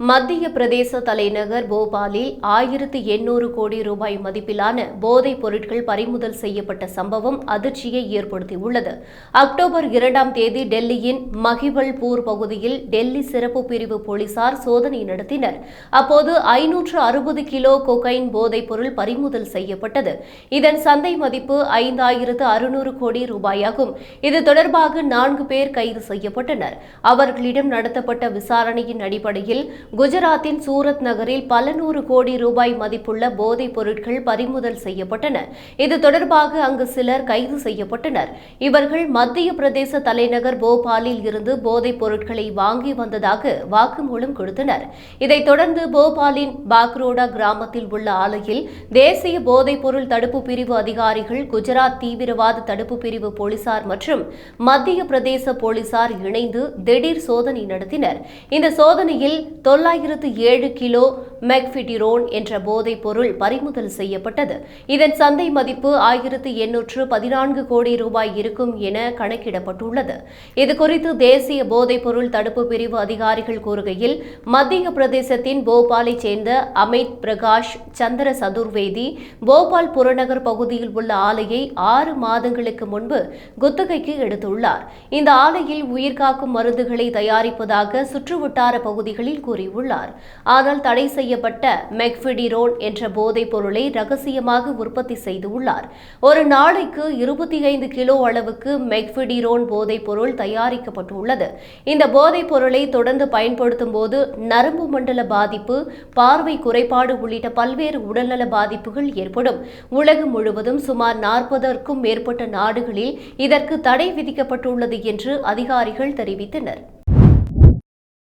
மத்திய பிரதேச தலைநகர் போபாலில் ஆயிரத்து எண்ணூறு கோடி ரூபாய் மதிப்பிலான போதைப் பொருட்கள் பறிமுதல் செய்யப்பட்ட சம்பவம் அதிர்ச்சியை ஏற்படுத்தியுள்ளது. அக்டோபர் இரண்டாம் தேதி டெல்லியின் மகிபல்பூர் பகுதியில் டெல்லி சிறப்பு பிரிவு போலீசார் சோதனை நடத்தினர். அப்போது ஐநூற்று அறுபது கிலோ கொகைன் போதைப் பொருள் பறிமுதல் செய்யப்பட்டது. இதன் சந்தை மதிப்பு ஐந்தாயிரத்து அறுநூறு கோடி ரூபாயாகும். இது தொடர்பாக நான்கு பேர் கைது செய்யப்பட்டனர். அவர்களிடம் நடத்தப்பட்ட விசாரணையின் அடிப்படையில் குஜராத்தின் சூரத் நகரில் பல நூறு கோடி ரூபாய் மதிப்புள்ள போதைப் பொருட்கள் பறிமுதல் செய்யப்பட்டன. இது தொடர்பாக அங்கு சிலர் கைது செய்யப்பட்டனர். இவர்கள் மத்திய பிரதேச தலைநகர் போபாலில் இருந்து போதைப் பொருட்களை வாங்கி வந்ததாக வாக்குமூலம் கொடுத்தனர். இதைத் தொடர்ந்து போபாலின் பாக்ரோடா கிராமத்தில் உள்ள ஆலையில் தேசிய போதைப் பொருள் தடுப்பு பிரிவு அதிகாரிகள் குஜராத் தீவிரவாத தடுப்பு பிரிவு போலீசார் மற்றும் மத்திய பிரதேச போலீசார் இணைந்து திடீர் சோதனை நடத்தினர். இந்த சோதனையில் தொள்ளாயிரத்து ஏழு கிலோ மெக்ஃபிடிரோன் என்ற போதைப் பொருள் பறிமுதல் செய்யப்பட்டது. இதன் சந்தை மதிப்பு ஆயிரத்து எண்ணூற்று பதினான்கு கோடி ரூபாய் இருக்கும் என கணக்கிடப்பட்டுள்ளது. இதுகுறித்து தேசிய போதைப் பொருள் தடுப்பு பிரிவு அதிகாரிகள் கூறுகையில் மத்திய பிரதேசத்தின் போபாலைச் சேர்ந்த அமித் பிரகாஷ் சந்திர சதுர்வேதி போபால் புறநகர் பகுதியில் உள்ள ஆலையை ஆறு மாதங்களுக்கு முன்பு குத்தகைக்கு எடுத்துள்ளார். இந்த ஆலையில் உயிர்காக்கும் மருந்துகளை தயாரிப்பதாக சுற்றுவட்டார பகுதிகளில் கூறியுள்ளார் ஆனால் தடை செய்யப்பட்ட மெக்ஃபிடிரோன் என்ற போதைப் பொருளை ரகசியமாக உற்பத்தி செய்துள்ளார் ஒரு நாளைக்கு இருபத்தி ஐந்து கிலோ அளவுக்கு மெக்ஃபிடிரோன் போதைப் பொருள் தயாரிக்கப்பட்டுள்ளது. இந்த போதைப் பொருளை தொடர்ந்து பயன்படுத்தும் போது நரம்பு மண்டல பாதிப்பு பார்வை குறைபாடு உள்ளிட்ட பல்வேறு உடல்நல பாதிப்புகள் ஏற்படும். உலகம் முழுவதும் சுமார் நாற்பதற்கும் மேற்பட்ட நாடுகளில் இதற்கு தடை விதிக்கப்பட்டுள்ளது என்று அதிகாரிகள் தெரிவித்தனர்.